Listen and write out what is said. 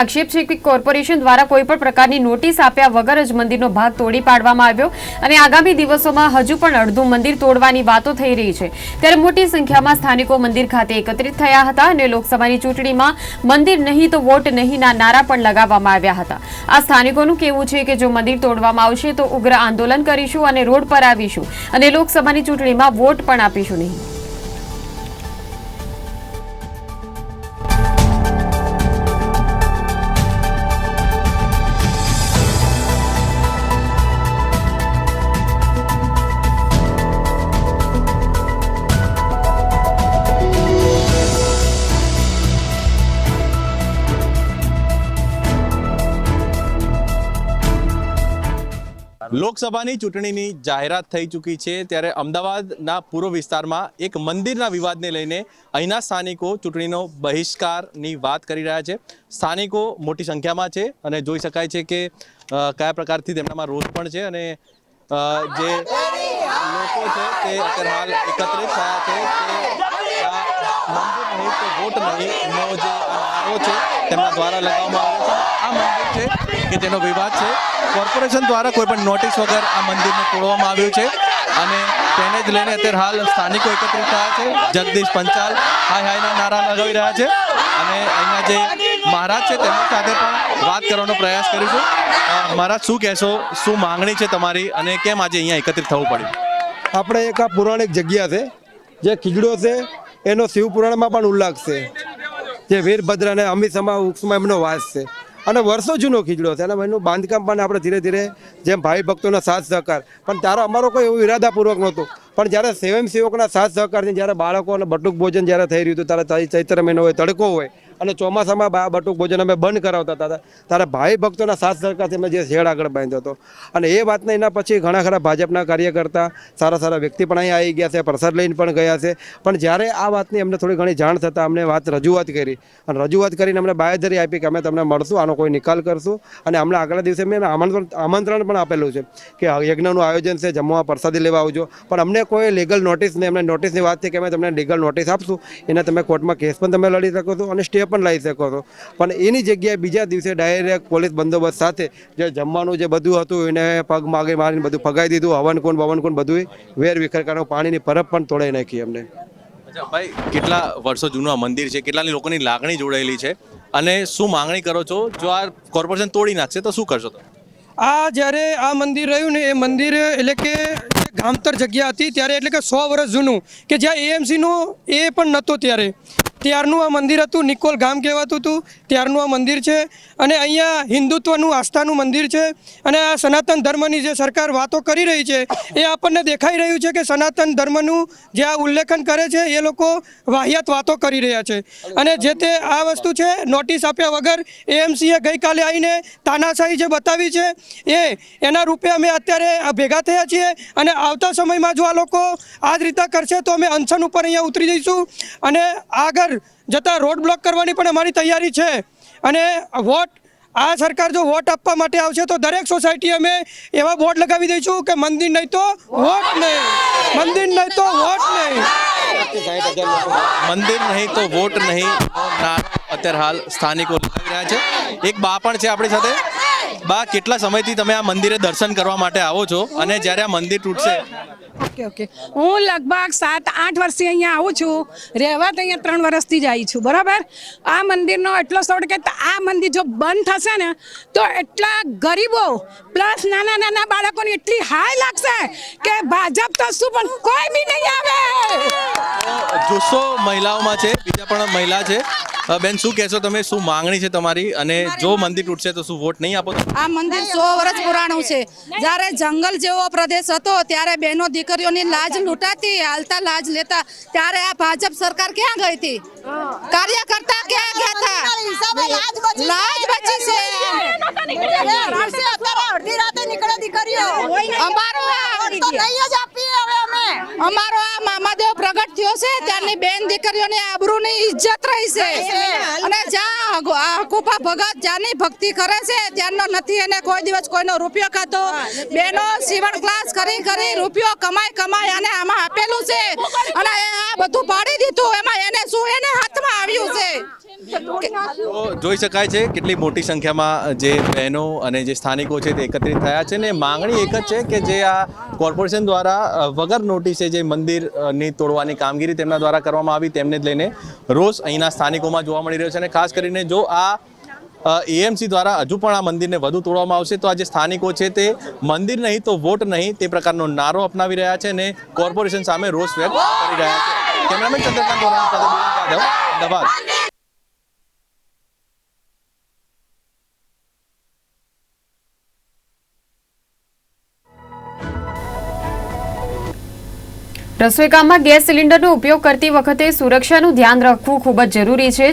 આક્ષેપ છે કે કોર્પોરેશન દ્વારા કોઈ પણ પ્રકારની નોટિસ આપ્યા વગર જ મંદિરનો ભાગ તોડી પાડવામાં આવ્યો અને આગામી દિવસોમાં હજુ પણ અડધું મંદિર તોડવાની વાતો થઈ રહી છે. ત્યારે મોટી સંખ્યામાં સ્થાનિકો મંદિર ખાતે એકત્રિત થયા હતા અને લોકસભાની ચૂંટણીમાં મંદિર નહીં તો વોટ નહીંના નારા પણ લગાવવામાં આવ્યા હતા. આ સ્થાનિકોનું કહેવું છે કે જો મંદિર તોડવામાં આવશે તો ઉગ્ર આંદોલન કરીશું અને રોડ પર આવીશું અને લોકસભાની ચૂંટણીમાં વોટ પણ આપીશું નહીં. લોકસભાની ચૂંટણીની જાહેરાત થઈ ચૂકી છે ત્યારે અમદાવાદના પૂર્વ વિસ્તારમાં એક મંદિરના વિવાદને લઈને અહીંના સ્થાનિકો ચૂંટણીનો બહિષ્કારની વાત કરી રહ્યા છે. સ્થાનિકો મોટી સંખ્યામાં છે અને જોઈ શકાય છે કે કયા પ્રકારથી તેમનામાં રોષ પણ છે અને જે લોકો છે તે અત્યારે હાલ એકત્રિત થયા છે તેમના દ્વારા લગાવવામાં આવ્યો છે. આ મંદિર છે કે તેનો વિવાદ છે. કોર્પોરેશન દ્વારા કોઈ પણ નોટિસ વગર આ મંદિરને તોડવામાં આવ્યું છે અને તેને જ લઈને અત્યારે હાલ સ્થાનિકો એકત્રિત થયા છે. જગદીશ પંચાલ, હાય હાયના નારા લગાવી રહ્યા છે. અને અહીંના જે મહારાજ છે તેમની સાથે પણ વાત કરવાનો પ્રયાસ કરીશું. મહારાજ, શું કહેશો? શું માંગણી છે તમારી? અને કેમ આજે અહીંયા એકત્રિત થવું પડ્યું? આપણે એક આ પૌરાણિક જગ્યા છે, જે ખીજડો છે, એનો શિવ પુરાણમાં પણ ઉલ્લેખ છે. જે વીરભદ્ર અને અમિતસમા ઉક્ષમાં એમનો વાસ છે. અને વર્ષો જૂનો ખીજડો છે. અને એનું બાંધકામ પણ આપણે ધીરે ધીરે જેમ ભાઈ ભક્તોના સાથ સહકાર. પણ તારો અમારો કોઈ એવું ઈરાદાપૂર્વક નહોતું. પણ જ્યારે સ્વયંસેવકના સાથ સહકારથી જ્યારે બાળકો અને બટુક ભોજન જ્યારે થઈ રહ્યું હતું, ત્યારે ચૈત્ર મહિનો હોય, તડકો હોય અને ચોમાસામાં બા બટુક ભોજન અમે બંધ કરાવતા હતા. ત્યારે ભાઈ ભક્તોના સાથ સરકારથી અમે જે શેડ આગળ બાંધ્યો હતો. અને એ વાતને એના પછી ઘણા ખરા ભાજપના કાર્યકર્તા, સારા સારા વ્યક્તિ પણ અહીંયા આવી ગયા છે, પ્રસાદ લઈને પણ ગયા છે. પણ જ્યારે આ વાતની અમને થોડી ઘણી જાણ થતાં અમને વાત રજૂઆત કરી. અને રજૂઆત કરીને અમને બાંયધરી આપી કે અમે તમને મળશું, આનો કોઈ નિકાલ કરશું. અને અમને આગલા દિવસે મેં આમંત્રણ આમંત્રણ પણ આપેલું છે કે યજ્ઞનું આયોજન છે જમવા પ્રસાદી લેવા આવજો. પણ અમને કોઈ લીગલ નોટિસ નહીં અમને નોટિસની વાત છે કે અમે તમને લીગલ નોટિસ આપશું. એને તમે કોર્ટમાં કેસ પણ તમે લડી શકો છો અને સ્ટે પણ લઈ શકો છો. પણ એની જગ્યાએ બીજા દિવસે ડાયરેક્ટ પોલીસ બંદોબસ્ત સાથે જે જમવાનું જે બધું હતું એને પગ માગે મારીને બધું ફગાવી દીધું હવનકુંડ બવનકુંડ બધું વેર વિખર કારણ પાણીની પરબ પણ તોડાઈ નાખી અમને અચ્છા ભાઈ કેટલા વર્ષો જૂનું આ મંદિર છે? કેટલા લોકોની લાગણી જોડાયેલી છે? અને શું માંગણી કરો છો? જો આ કોર્પોરેશન તોડી નાખશે તો શું કરશો તમે? આ જ્યારે આ મંદિર રહ્યું ને એ મંદિર એટલે કે ગામતર જગ્યા હતી ત્યારે એટલે કે સો વર્ષ જૂનું કે જ્યાં એએમસીનું એ પણ નહોતું ત્યારે. ત્યારનું આ મંદિર હતું, નિકોલ ગામ કહેવાતું હતું. ત્યારનું આ મંદિર છે અને અહીંયા હિન્દુત્વનું આસ્થાનું મંદિર છે અને આ સનાતન ધર્મની જે સરકાર વાતો કરી રહી છે એ આપણને દેખાઈ રહ્યું છે કે સનાતન ધર્મનું જે આ ઉલ્લેખન કરે છે એ લોકો વાહિયાત વાતો કરી રહ્યા છે. અને જે તે આ વસ્તુ છે, નોટિસ આપ્યા વગર એએમસીએ ગઈકાલે આવીને તાનાશાહી જે બતાવી છે એ, એના રૂપે અમે અત્યારે ભેગા થયા છીએ અને આવતા સમયમાં જો આ લોકો આ જ રીતે કરશે તો અમે અનશન ઉપર અહીંયા ઉતરી જઈશું. અને આગળ જતા રોડ બ્લોક કરવાની પણ અમારી તૈયારી છે. અને વોટ, આ સરકાર જો વોટ આપવા માટે આવશે તો દરેક સોસાયટી અમે એવા બોર્ડ લગાવી દઈશું કે મંદિર નહીં તો વોટ નહીં. મંદિર નહીં તો વોટ નહીં. મંદિર નહીં તો વોટ નહીં. અત્યારે હાલ સ્થાનિકો લગાવી રહ્યા છે. એક બા પણ છે આપણી સાથે. બા કેટલા સમયથી તમે આ મંદિરે દર્શન કરવા માટે આવો છો અને જ્યારે આ મંદિર તૂટશે? Okay okay. હું લગભગ સાત આઠ વર્ષથી અહીંયા આવું છું. રહેવા તો અહીંયા ત્રણ વર્ષથી જ આવી છું બરાબર? આ મંદિરનો એટલો શોખ કે આ મંદિર જો બંધ થશે ને તો એટલા ગરીબો પ્લસ નાના નાના બાળકોની એટલી હાય લાગશે કે ભાજપ તો શું પણ કોઈ બી નહીં આવે. જુસ્સો મહિલાઓમાં છે બીજા પણ મહિલા છે. બેન શું કહેશો તમે? શું માંગણી છે તમારી? અને જો મંદિર તૂટશે તો શું વોટ નહીં આપો? આ મંદિર સો વર્ષ પુરાણું છે. જ્યારે જંગલ જેવો પ્રદેશ હતો ત્યારે બહેનો દીકરીઓની લાજ લૂંટાતી હાલતા લાજ લેતા ત્યારે આ ભાજપ સરકાર ક્યાં ગઈ હતી? કાર્યકર્તા ક્યાં ગયા હતા? લાજ બચી છે અમારો આ અમારો આ મામાદેવ પ્રગટ થયો છે ત્યારની બેન દીકરીઓની આબરૂની ઇજ્જત રહી છે. અને જ્યાં અગો- ભગત જ્યાંની ભક્તિ કરે છે ત્યાંનો નથી એને કોઈ દિવસ કોઈનો રૂપિયો ખાતો બેનો સીવણ ક્લાસ કરી કરી રૂપિયો કમાઈ કમાઈ અને આમાં આપેલું છે. અને આ બધું પાડી દીધું એમાં એને શું એને હાથમાં આવ્યું છે. જોઈ શકાય છે કેટલી મોટી સંખ્યામાં જે બહેનો અને જે સ્થાનિકો છે તે એકત્રિત થયા છે ને માંગણી એક જ છે કે જે આ કોર્પોરેશન દ્વારા વગર નોટિસે જે મંદિરની તોડવાની કામગીરી તેમના દ્વારા કરવામાં આવી તેમને જ લઈને રોષ અહીંના સ્થાનિકોમાં જોવા મળી રહ્યો છે અને ખાસ કરીને જો આ એએમસી દ્વારા હજુ પણ આ મંદિરને વધુ તોડવામાં આવશે તો આ જે સ્થાનિકો છે તે મંદિર નહીં તો વોટ નહીં તે પ્રકારનો નારો અપનાવી રહ્યા છે અને કોર્પોરેશન સામે રોષ વ્યક્ત કરી રહ્યા છે. કેમેરામેન ચંદ્રકાંત ગોરાણી અમદાવાદ ગેસ સિલિન્ડરનો ઉપયોગ કરતી વખતે સુરક્ષાનું ધ્યાન રાખવું ખૂબ જ જરૂરી છે.